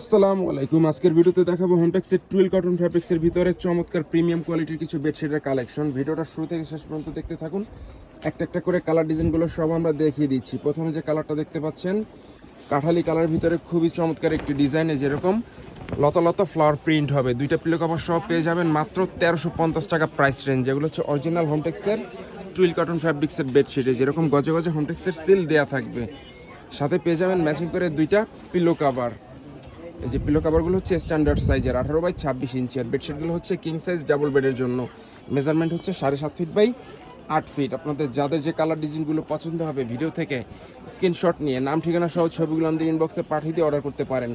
আসসালামু আলাইকুম। আজকের ভিডিওতে দেখাবো হোমটেক্সের টুয়েল কটন ফ্যাব্রিক্সের ভিতরে চমৎকার প্রিমিয়াম কোয়ালিটির কিছু বেডশিটের কালেকশন ভিডিওটা শুরু থেকে শেষ পর্যন্ত দেখতে থাকুন। একটা একটা করে কালার ডিজাইনগুলো সব আমরা দেখিয়ে দিচ্ছি। প্রথমে যে কালারটা দেখতে পাচ্ছেন, কাঠালি কালার ভিতরে খুবই চমৎকার একটি ডিজাইনে যেরকম লতা লতা ফ্লাওয়ার প্রিন্ট হবে। দুইটা পিলো কভার সব পেয়ে যাবেন মাত্র তেরোশো পঞ্চাশ টাকা প্রাইস রেঞ্জ যেগুলো হচ্ছে অরিজিনাল হোমটেক্সের টুইল কটন ফ্যাব্রিক্সের বেডশিটে যেরকম গজে গজে হোমটেক্সের সিল দেওয়া থাকবে। সাথে পেয়ে যাবেন ম্যাচিং করে দুইটা পিলো কাভার এই যে পিলো কাভারগুলো হচ্ছে স্ট্যান্ডার্ড সাইজের আঠারো বাই ছাব্বিশ ইঞ্চি আর বেডশিটগুলো হচ্ছে কিং সাইজ ডাবল বেডের জন্য। মেজারমেন্ট হচ্ছে সাড়ে সাত ফিট বাই আট ফিট আপনাদের যাদের যে কালার ডিজাইনগুলো পছন্দ হবে ভিডিও থেকে স্ক্রিনশট নিয়ে, নাম, ঠিকানা সহ ছবিগুলো আমাদের ইনবক্সে পাঠিয়ে দিয়ে অর্ডার করতে পারেন।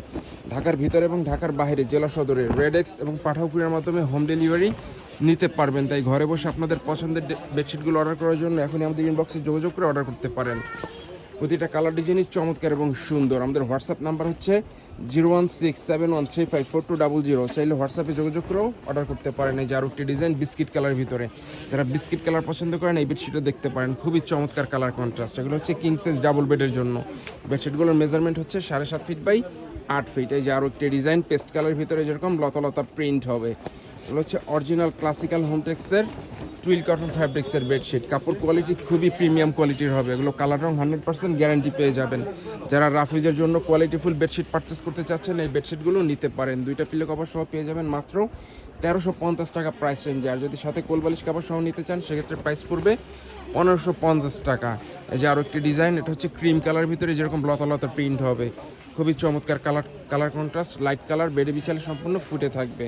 ঢাকার ভিতরে এবং ঢাকার বাইরে জেলা সদরে রেডেক্স এবং পাঠাওপুরের মাধ্যমে হোম ডেলিভারি নিতে পারবেন। তাই ঘরে বসে আপনাদের পছন্দের বেডশিটগুলো অর্ডার করার জন্য এখনই আমাদের ইনবক্সে যোগাযোগ করে অর্ডার করতে পারেন। প্রতিটা কালার ডিজাইনই চমৎকার এবং সুন্দর। আমাদের হোয়াটসঅ্যাপ নাম্বার হচ্ছে zero one six seven one three five four two double zero চাইলে হোয়াটসঅ্যাপে যোগাযোগ করেও অর্ডার করতে পারেন এই একটি ডিজাইন বিস্কিট কালার ভিতরে। যারা বিস্কিট কালার পছন্দ করেন এই বেডশিটটা দেখতে পারেন। খুবই চমৎকার কালার কন্ট্রাস্ট এগুলো হচ্ছে কিং সাইজ ডাবল বেডের জন্য। বেডশিটগুলোর মেজারমেন্ট হচ্ছে সাড়ে সাত ফিট বাই আট ফিট এই যে আরও একটি ডিজাইন পেস্ট কালার ভিতরে যেরকম লতা লতা প্রিন্ট হবে। এগুলো হচ্ছে অরিজিনাল ক্লাসিক্যাল হোমটেক্সের টুইল কটন ফ্যাব্রিক্সের বেডশিট। কাপড় কোয়ালিটি খুবই প্রিমিয়াম কোয়ালিটির হবে। এগুলো কালার রং হান্ড্রেড পার্সেন্ট গ্যারান্টি পেয়ে যাবেন। যারা রাফিজের জন্য কোয়ালিটিফুল বেডশিট পারচেস করতে চাচ্ছেন, এই বেডশিটগুলো নিতে পারেন। দুইটা পিলো কভার সহ পেয়ে যাবেন মাত্র তেরোশো পঞ্চাশ টাকা প্রাইস রেঞ্জে আর যদি সাথে কোলবালিশ কাপড় সহ নিতে চান, সেক্ষেত্রে প্রাইস পড়বে পনেরোশো পঞ্চাশ টাকা। এই যে আরও একটি ডিজাইন এটা হচ্ছে ক্রিম কালার ভিতরে যেরকম লতা লতা প্রিন্ট হবে। খুবই চমৎকার colour colour contrast light colour বেডে বিছালে সম্পূর্ণ ফুটে থাকবে।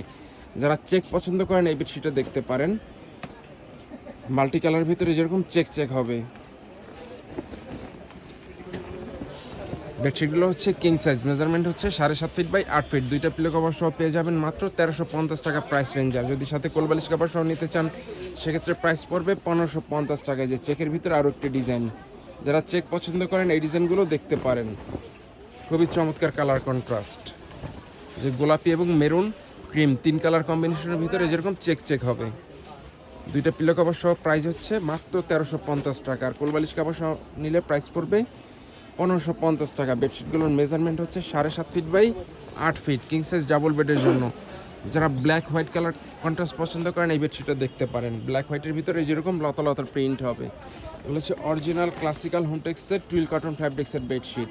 যারা চেক পছন্দ করেন, এই বেডশিটটা দেখতে পারেন। মাল্টি কালার ভিতরে যেরকম চেক চেক হবে। বেডশিটগুলো হচ্ছে কিং সাইজ মেজারমেন্ট হচ্ছে সাড়ে সাত ফিট বাই আট ফিট দুইটা পিলো কভার সহ পেয়ে যাবেন মাত্র তেরোশো পঞ্চাশ টাকা প্রাইস রেঞ্জ আর যদি সাথে কোলবালিশ কভার সহ নিতে চান, সেক্ষেত্রে প্রাইস পড়বে পনেরোশো পঞ্চাশ টাকায়। যে চেকের ভিতরে আরও একটি ডিজাইন যারা চেক পছন্দ করেন, এই ডিজাইনগুলো দেখতে পারেন। খুবই চমৎকার কালার কন্ট্রাস্ট যে গোলাপি এবং মেরুন ক্রিম তিন কালার কম্বিনেশনের ভিতরে যেরকম চেক চেক হবে। দুইটা পিলো কাভার সহ প্রাইস হচ্ছে মাত্র তেরোশো পঞ্চাশ টাকা। আর কোলবালিশ কাভার সহ নিলে প্রাইস পড়বে পনেরোশো পঞ্চাশ টাকা। বেডশিটগুলোর মেজারমেন্ট হচ্ছে সাড়ে সাত ফিট বাই আট ফিট কিং সাইজ ডাবল বেডের জন্য। যারা ব্ল্যাক হোয়াইট কালার কন্ট্রাস্ট পছন্দ করেন, এই বেডশিটটা দেখতে পারেন। ব্ল্যাক হোয়াইটের ভিতরে যেরকম লতা লতার প্রিন্ট হবে। এগুলো হচ্ছে অরিজিনাল ক্লাসিক্যাল হোমটেক্সের টুইল কটন ফ্যাব্রিক্সের বেডশিট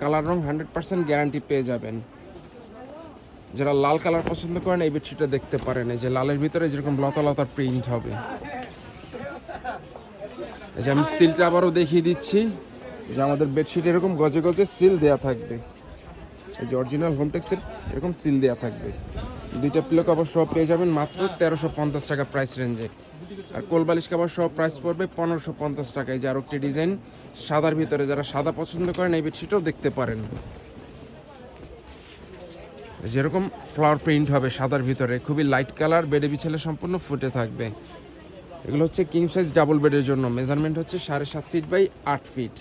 কালার রং হান্ড্রেড পার্সেন্ট গ্যারান্টি পেয়ে যাবেন। যারা লাল কালার পছন্দ করেন, এই বেডশিটটা দেখতে পারেন। এই যে লালের ভিতরে যেরকম লতা লতার প্রিন্ট হবে। এই যে আমি সিলটা আবারও দেখিয়ে দিচ্ছি। যে আমাদের বেডশিট এরকম গজে গজে সিল দেয়া থাকবে। এই যে অরিজিনাল হোমটেক্সের এরকম সিল দেয়া থাকবে। দুইটা পিলো কাভার সহ পেয়ে যাবেন মাত্র তেরোশো পঞ্চাশ টাকা প্রাইস রেঞ্জে আর কোলবালিশ কাভার সহ প্রাইস পড়বে পনেরোশো পঞ্চাশ টাকায় যে আরও একটি ডিজাইন সাদার ভিতরে যারা সাদা পছন্দ করেন, এই বেডশিটও দেখতে পারেন। যেরকম ফ্লাওয়ার প্রিন্ট হবে সাদার ভিতরে, খুবই লাইট কালার বেডে বিছালে সম্পূর্ণ ফুটে থাকবে। এগুলো হচ্ছে কিং সাইজ ডাবল বেডের জন্য। মেজারমেন্ট হচ্ছে সাড়ে সাত ফিট বাই আট ফিট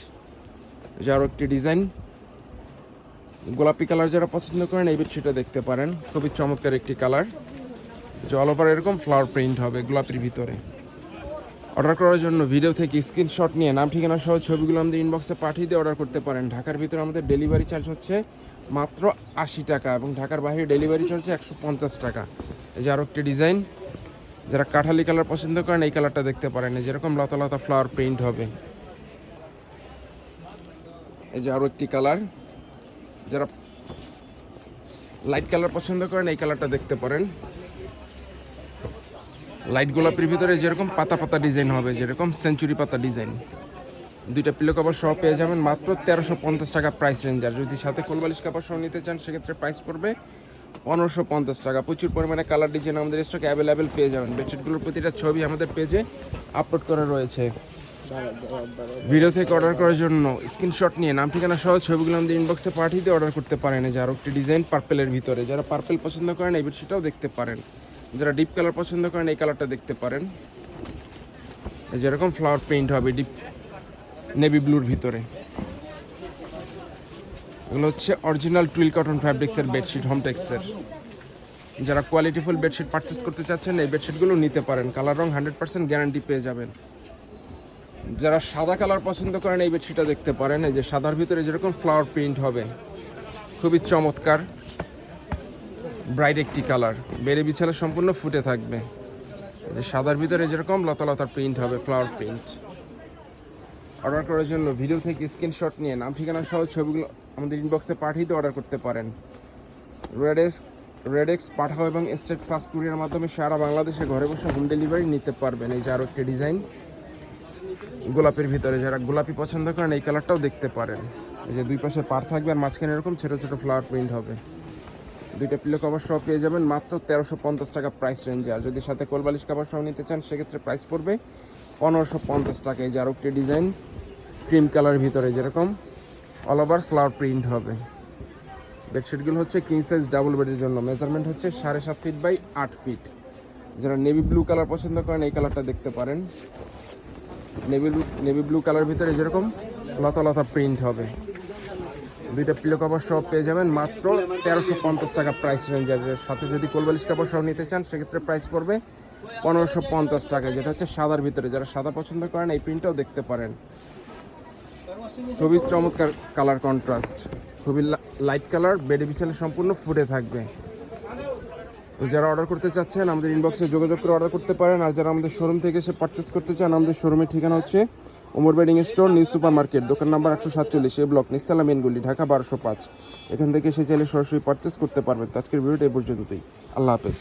যে আরও একটি ডিজাইন গোলাপি কালার যারা পছন্দ করেন, এই বেডশিটটা দেখতে পারেন। খুবই চমৎকার একটি কালার যে অল এরকম ফ্লাওয়ার প্রিন্ট হবে গোলাপির ভিতরে। অর্ডার করার জন্য ভিডিও থেকে স্ক্রিনশট নিয়ে নাম, ঠিকানা সহ ছবিগুলো আমাদের ইনবক্সে পাঠিয়ে দিয়ে অর্ডার করতে পারেন। ঢাকার ভিতরে আমাদের ডেলিভারি চার্জ হচ্ছে মাত্র আশি টাকা এবং ঢাকার বাইরে ডেলিভারি চার্জ একশো পঞ্চাশ টাকা। এই যে আরও একটি ডিজাইন যারা কাঠালি কালার পছন্দ করেন, এই কালারটা দেখতে পারেন। যেরকম লতা লতা ফ্লাওয়ার প্রিন্ট হবে। এই যে আরও একটি কালার যারা লাইট কালার পছন্দ করেন, এই কালারটা দেখতে পারেন। লাইট গোলাপের ভিতরে যেরকম পাতা পাতা ডিজাইন হবে, যেরকম সেঞ্চুরি পাতা ডিজাইন দুইটা পিলো কাপড় সহ পেয়ে যাবেন মাত্র তেরোশো পঞ্চাশ টাকা প্রাইস রেঞ্জ আর যদি সাথে কোলবালিশ কাপড় সহ নিতে চান, সেক্ষেত্রে প্রাইস পড়বে পনেরোশো পঞ্চাশ টাকা। প্রচুর পরিমাণে কালার ডিজাইন আমাদের স্টকে অ্যাভেলেবেল পেয়ে যাবেন। বেডশিটগুলোর প্রতিটা ছবি আমাদের পেজে আপলোড করা রয়েছে। ভিডিও থেকে অর্ডার করার জন্য স্ক্রিনশট নিয়ে নাম, ঠিকানা সহ ছবিগুলো আমাদের ইনবক্সে পাঠিয়ে দিয়ে অর্ডার করতে পারেন। যে আরও একটি ডিজাইন পার্পেলের ভিতরে। যারা পার্পেল পছন্দ করেন, এই বেডশিটটাও দেখতে পারেন। যারা ডিপ কালার পছন্দ করেন, এই কালারটা দেখতে পারেন। যেরকম ফ্লাওয়ার প্রিন্ট হবে ডিপ নেভি ব্লুর ভিতরে। এগুলো হচ্ছে অরিজিনাল টুইল কটন ফ্যাব্রিক্সের বেডশিট হোম টেক্সের যারা কোয়ালিটিফুল বেডশিট পারচেস করতে চাচ্ছেন, এই বেডশিটগুলো নিতে পারেন। কালার রং হান্ড্রেড পার্সেন্ট গ্যারান্টি পেয়ে যাবেন। যারা সাদা কালার পছন্দ করেন, এই বেডশিটটা দেখতে পারেন। এই যে সাদার ভিতরে যেরকম ফ্লাওয়ার প্রিন্ট হবে, খুবই চমৎকার। ব্রাইট একটি কালার বেড়ে বিছানা সম্পূর্ণ ফুটে থাকবে। সাদার ভিতরে যেরকম লতা লতার প্রিন্ট হবে ফ্লাওয়ার প্রিন্ট অর্ডার করার জন্য ভিডিও থেকে স্ক্রিনশট নিয়ে নাম, ঠিকানা সহ ছবিগুলো আমাদের ইনবক্সে পাঠিয়ে দিয়ে অর্ডার করতে পারেন। রেডেক্স রেডেক্স পাঠাও এবং স্টেট ফাস্ট কুরিয়ার মাধ্যমে সারা বাংলাদেশে ঘরে বসে হোম ডেলিভারি নিতে পারবেন। এই যে আরও একটি ডিজাইন গোলাপের ভিতরে যারা গোলাপি পছন্দ করেন, এই কালারটাও দেখতে পারেন। এই যে দুই পাশে পার থাকবে আর মাঝখানে এরকম ছোটো ছোটো ফ্লাওয়ার প্রিন্ট হবে। দুইটা পিলো কভার সহ পেয়ে যাবেন। মাত্র তেরোশো পঞ্চাশ টাকা প্রাইস রেঞ্জে আর যদি সাথে কোলবালিশ কভার সহ নিতে চান, সেক্ষেত্রে প্রাইস পড়বে পনেরোশো পঞ্চাশ টাকা এই যে আরও একটি ডিজাইন ক্রিম কালার ভিতরে যেরকম অল ওভার ফ্লাওয়ার প্রিন্ট হবে। বেডশিটগুলো হচ্ছে কিং সাইজ ডাবল বেডের জন্য। মেজারমেন্ট হচ্ছে সাড়ে সাত ফিট বাই আট ফিট যারা নেভি ব্লু কালার পছন্দ করেন, এই কালারটা দেখতে পারেন। Navy blue navy blue colour ভিতরে যেরকম, লতা লতা প্রিন্ট হবে। দুইটা পিলো কভার সহ পেয়ে যাবেন মাত্র তেরোশো পঞ্চাশ টাকা প্রাইস রেঞ্জ আছে সাথে যদি কোলবালিশ কাপড় সহ নিতে চান, সেক্ষেত্রে প্রাইস পড়বে পনেরোশো পঞ্চাশ টাকা যেটা হচ্ছে সাদার ভিতরে। যারা সাদা পছন্দ করেন, এই প্রিন্টটাও দেখতে পারেন। খুবই চমৎকার কালার কন্ট্রাস্ট খুবই লাইট কালার বেডে বিছালে সম্পূর্ণ ফুটে থাকবে। তো যারা অর্ডার করতে চাচ্ছেন, আমাদের ইনবক্সে যোগাযোগ করে অর্ডার করতে পারেন। আর যারা আমাদের শোরুম থেকে এসে পারচেস করতে চান, আমাদের শোরুমের ঠিকানা হচ্ছে Omar bedding store, new super market দোকান নাম্বার একশো সাতচল্লিশ, এ ব্লক, নিস্তালা মেনগুলি ঢাকা বারোশো পাঁচ। এখান থেকে সে চাইলে সরাসরি পারচেস করতে পারবেন। তো আজকের ভিডিওটা এই পর্যন্তই। আল্লাহ হাফেজ।